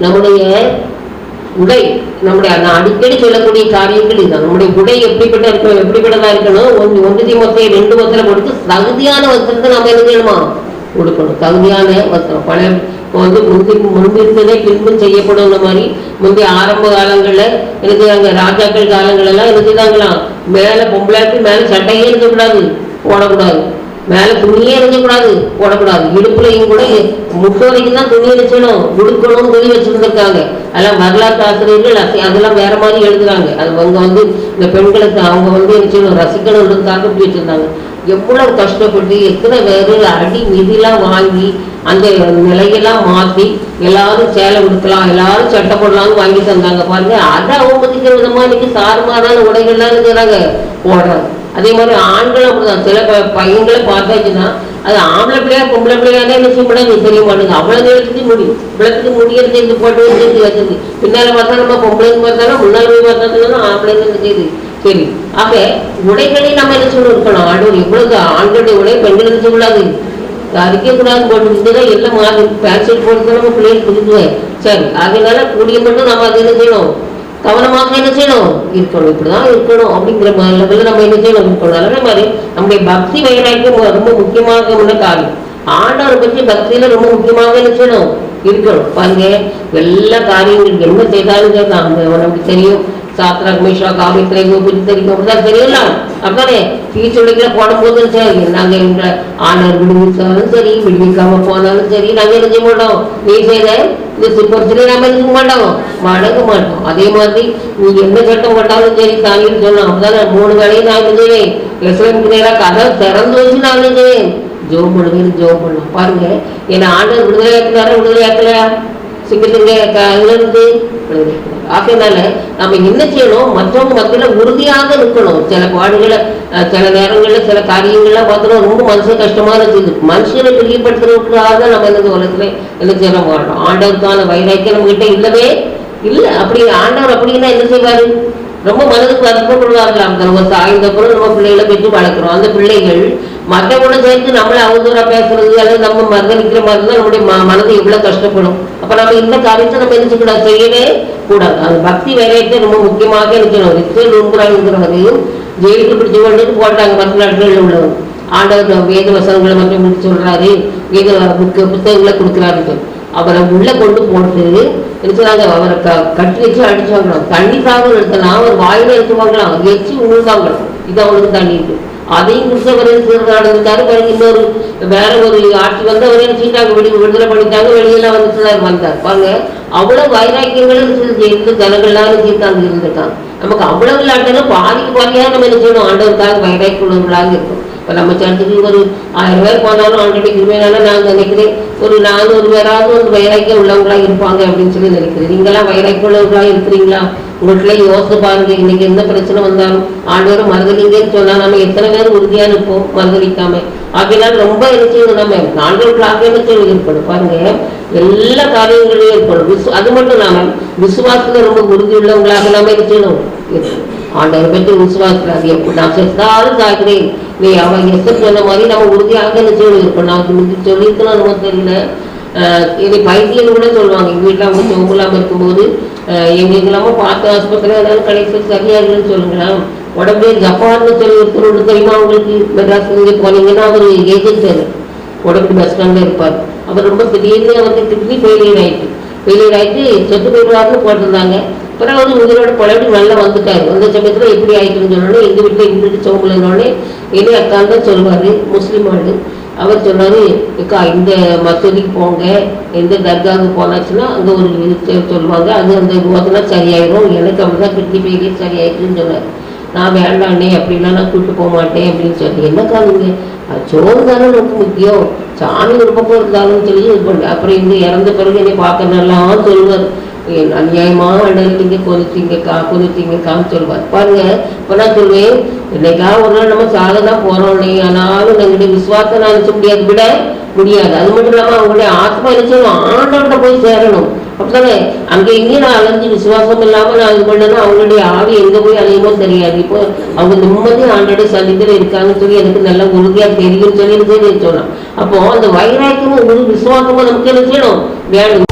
நம்முடைய உடை நம்முடைய நான் அடிக்கடி சொல்லக்கூடிய காரியங்கள் இதுதான். நம்முடைய உடை எப்படிப்பட்ட இருக்கணும் எப்படிப்பட்டதா இருக்கணும் ஒன்று ஒன்று மொத்தம் ரெண்டு வஸ்திரம் கொடுத்து தகுதியான வஸ்திரத்தை நம்ம என்ன செய்யணுமா? கொடுக்கணும். தகுதியான வஸ்திரம். பழைய இப்போ வந்து முந்தி முன்பிருந்ததே பின்பு செய்யப்படும் மாதிரி முந்தைய ஆரம்ப காலங்களில் என்ன செய்வாங்க ராஜாக்கள் காலங்கள் எல்லாம் என்ன செய்தாங்களாம்? மேலே பொம்பளைக்கு மேலே சட்டையே இருக்கக்கூடாது. போடக்கூடாது. மேலே துணியே எரிஞ்சக்கூடாது போடக்கூடாது. இடுப்புலையும் கூட முட்டு வரைக்கும் தான் துணி எரிச்சணும் உடுக்கணும்னு சொல்லி வச்சிருந்திருக்காங்க. அதெல்லாம் வரலாற்று ஆசிரியர்கள் அதெல்லாம் வேற மாதிரி எழுதுறாங்க. அது அவங்க வந்து இந்த பெண்களுக்கு அவங்க வந்து எரிச்சணும் செய்யணும் ரசிக்கணுன்றதுக்காக இப்படி வச்சிருந்தாங்க. எவ்வளவு கஷ்டப்பட்டு எத்தனை பேர் அடி மிதிலாம் வாங்கி அந்த நிலையெல்லாம் மாற்றி எல்லாரும் சேலை உடுக்கலாம் எல்லாரும் சட்டை போடலாம்னு வாங்கி தந்தாங்க. பாருங்க அதை அவமதிக்கிற விதமா இன்னைக்கு சார்மாரான உடைகள்லாம் இருக்கிறாங்க. போடுறாங்க. அதே மாதிரி ஆண்களும் அப்படிதான் சில பையன்களை பார்த்தாச்சுன்னா அது ஆம்பளை பிள்ளையா பொம்பளை பிள்ளையானே என்ன செய்யப்படாது தெரிய மாட்டேங்குது. அவ்வளவு நேரத்துக்கு முடியும். பிள்ளைக்கு முடியறது இந்த போட்டு வச்சிருக்கு வச்சிருக்கு பின்னால பார்த்தா நம்ம பொம்பளைங்க பார்த்தாலும் முன்னால போய் பார்த்தாலும் ஆம்பளைங்க செய்யுது. சரி. ஆக உடைகளை நம்ம என்ன சொல்லி இருக்கணும் ஆண்டவர் எவ்வளவு ஆண்களுடைய உடை பெண்களுக்கு என்ன சொல்லக்கூடாது. அரிக்க கூடாது போட்டுக்கிட்டு எல்லாம் மாறி பேண்ட் ஷர்ட் போட்டு நம்ம பிள்ளைகள் புரிஞ்சுவேன் சரி. அதனால கூடிய மட்டும் நம்ம அதை என்ன செய்யணும். கவனமாக என்ன செய்யணும்? இருக்கணும். இப்படிதான் இருக்கணும். அப்படிங்கிற லெவலில் நம்ம என்ன செய்யணும்? இருக்கணும் அதே மாதிரி நம்முடைய பக்தி வைராக்கியம் ரொம்ப முக்கியமாக உள்ள காரியம். ஆண்டவரை பற்றி பக்தியில ரொம்ப முக்கியமாக என்ன செய்யணும்? இருக்கணும். பாருங்க எல்லா காரியங்களும் என்ன செய்தாலும் சரிதான் நமக்கு தெரியும். சாத்ராக் மேஷா காமித்ரை கோபுரி தெரியும்? அப்படிதான் தெரியல அப்படிதானே தீச்சுடைகளை போடும்போது சரி. நாங்க எங்க ஆனர் விடுவிச்சாலும் சரி விடுவிக்காம போனாலும் சரி நாங்க என்ன செய்ய மாட்டோம்? நீ செய்த இந்த சிப்பரிசிலே நாம இருக்க மாட்டோம்? மடங்க மாட்டோம். அதே மாதிரி நீ என்ன சட்டம் போட்டாலும் சரி தாங்கிட்டு சொன்னோம் அப்படிதானே மூணு வேலையும் நான் என்ன செய்வேன்? எஸ்எம் நேராக கதை திறந்து வச்சு நான் என்ன செய்வேன்? ஜோம் பண்ணுவேன் ஜோம் பண்ணும் பாருங்க என்ன ஆண்டவர் விடுதலை ஆக்குறாரா விடுதலை ஆக்கலையா? சிங்கத்துங்க இருந்து ஆகையினால நம்ம என்ன செய்யணும்? மற்றவங்க மத்தியில உறுதியாக நிற்கணும் சில பாடுகளை சில நேரங்களில் சில காரியங்கள்லாம் பார்த்தோம்னா ரொம்ப மனசு கஷ்டமா இருக்குது மனுஷனை பிரியப்படுத்துறதுக்காக தான் நம்ம இந்த உலகத்துல என்ன செய்ய வாழணும். ஆண்டவருக்கான வைராக்கியம் நம்ம கிட்ட இல்லவே இல்லை. அப்படி ஆண்டவர் அப்படின்னா என்ன செய்வாரு? ரொம்ப மனதுக்கு வருத்தப்படுவார்கள் அந்த சாய்ந்த சாய்ந்தப்புறம் நம்ம பிள்ளைகளை பெற்று வளர்க்குறோம். அந்த பிள்ளைகள் மற்றவங்களோட சேர்த்து நம்மளை அவதூறா பேசுறது அல்லது நம்ம மறுதளிக்கிற மாதிரி தான் நம்முடைய ம- மனது எவ்வளவு கஷ்டப்படும். அப்ப நம்ம இந்த காரியத்தை நம்ம என்ன செய்யக்கூடாது செய்யவே கூடாது. அந்த பக்தி வேலையத்தை ரொம்ப முக்கியமாக இருக்கணும் ரிச்சல் நுண்புறாங்கிறவரையும் ஜெயிலுக்கு பிடிச்சு கொண்டு போட்டாங்க மற்ற நாடுகளில் உள்ளவங்க ஆண்டவர் வேத வசனங்களை மட்டும் முடிச்சு சொல்றாரு. வேத புக்கு புத்தகங்களை கொடுக்குறாரு அவரை உள்ள கொண்டு போட்டு இருக்கிறாங்க அவரை க கட்டி வச்சு அடிச்சாங்களாம் தண்ணி சாகம் எடுத்தலாம் அவர் வாயில எடுத்து வாங்கலாம். எச்சு உழுதாங்களாம் இது அவனுக்கு தண்ணி இருக்கு அதையும் குடிச்சவர் நடந்துட்டாரு பிறகு இன்னொரு வேற ஒரு ஆட்சி வந்து அவர் என்ன விடு விடுதலை பண்ணிட்டாங்க. வெளியெல்லாம் வந்துட்டு வந்தார் பாருங்க அவ்வளவு வைராக்கியங்களும் இருக்குது ஜனங்கள்லாம் இருக்காங்க இருந்திருக்காங்க. நமக்கு அவ்வளவு இல்லாட்டாலும் பாதிக்கு பாதியாக நம்ம என்ன செய்யணும்? ஆண்டவருக்காக வைராக்கிய உள்ளவர்களாக இருக்கும் இப்போ நம்ம சர்ச்சுக்கு ஒரு ஆயிரம் பேர் போனாலும் ஆல்ரெடி கிருமையினால நான் நினைக்கிறேன் ஒரு நானூறு பேராவது ஒரு வைராக்கியம் உள்ளவங்களா இருப்பாங்க அப்படின்னு சொல்லி நினைக்கிறேன். நீங்களாம் வைராக்கியம் உள்ளவங்களா இருக்கிறீங்களா? உங்களுக்குள்ள யோசிச்சு பாருங்க. இன்னைக்கு எந்த பிரச்சனை வந்தாலும் ஆண்டவரும் மறுதலிங்கன்னு சொன்னா நம்ம எத்தனை பேர் உறுதியா இருப்போம் மறுதளிக்காம ஆகையினால் ரொம்ப என்ன நம்ம? ஆண்டவர்களாக என்ன செய்யணும்? இருக்கணும் பாருங்க. எல்லா காரியங்களையும் ஏற்படும். விசு அது மட்டும் இல்லாமல் விசுவாசத்துல ரொம்ப உறுதி உள்ளவங்களாக நாம என்ன செய்யணும்? இருக்கணும். ஆண்டவரை பற்றி விசுவாசிக்கிறார் எப்படி நான் செத்தாலும் சாகிறேன். நீ அவன் எஸ்எஸ் சொன்ன மாதிரி நம்ம உறுதியாக என்ன செய்யணும் நான் முந்தி சொல்லியிருக்கணும் நம்ம தெரியல. ஆஹ் இது பைத்தியம் கூட சொல்லுவாங்க. எங்கள் வீட்டில் அவங்க சோம்பலாம இருக்கும்போது ஆஹ் பார்த்து பார்த்த ஆஸ்பத்திரி ஏதாவது கடைசி சரியாகலன்னு சொல்லுங்களேன். உடம்பே ஜப்பான்னு சொல்லி ஒருத்தர் தெரியுமா அவங்களுக்கு மெட்ராஸ் இங்கே போனீங்கன்னா அவர் ஏஜென்ட் உடம்பு பஸ் ஸ்டாண்டில் இருப்பார். அவர் ரொம்ப திடீர்னு அவருக்கு திருப்பி ஃபெயிலியர் ஆயிட்டு. ஃபெயிலியர் ஆயிட்டு செத்து போயிடுவாருன்னு போட்டிருந்தாங்க. அப்புறம் அவர் உயிரோட பழகி நல்லா வந்துட்டார். வந்த சமயத்தில் எப்படி ஆயிட்டுன்னு சொன்னோடனே எங்கள் வீட்டில் இருந்துட்டு சோம்பலன்னோடனே இனி அக்கான்னு தான் சொல்லுவார் முஸ்லீம் ஆளு அவர் சொன்னார் அக்கா இந்த மசூதிக்கு போங்க எந்த தர்காவுக்கு போனாச்சுன்னா அங்கே ஒரு இது சொல்லுவாங்க அது அந்த ஓதுனா சரியாயிரும். எனக்கு அப்படிதான் கிட்னி பெயிலே சரியாயிட்டுன்னு சொன்னார். நான் வேண்டாண்ணே அப்படிலாம் நான் கூட்டு போக மாட்டேன் அப்படின்னு சொல்லி. என்னக்கா நீங்க? அது சோறு தானே ரொம்ப முக்கியம். சாமி ஒரு பக்கம் இருந்தாலும் சொல்லி இது பண்ண அப்புறம் இங்க இறந்த பிறகு என்னை பார்க்கறதெல்லாம் சொல்லுவார். அநியாயமாக அநியாயமா நீங்க கொலுத்தீங்கக்கா சொல்லுவார். பாருங்க இப்ப நான் சொல்லுவேன் என்னைக்கா ஒரு நாள் நம்ம சாதனா தான் போறோம் நீ ஆனாலும் எங்களுடைய விசுவாசம் நினைச்ச முடியாது விட முடியாது. அது மட்டும் இல்லாம அவங்களுடைய ஆத்மா என்ன செய்யணும் ஆண்டவர்கிட்ட போய் சேரணும். அப்படித்தானே அங்கே இங்கேயும் நான் அலைஞ்சு விசுவாசம் இல்லாம நான் இது பண்ணேன்னா அவங்களுடைய ஆவி எங்க போய் அலையுமோ தெரியாது. இப்போ அவங்க நிம்மதி ஆண்டோட சன்னிதில இருக்காங்கன்னு சொல்லி எனக்கு நல்ல உறுதியா தெரியும் சொல்லி சொன்னான். அப்போ அந்த வைராக்கியமும் ஒரு விசுவாசமும் நமக்கு என்ன செய்யணும்? வேணும்.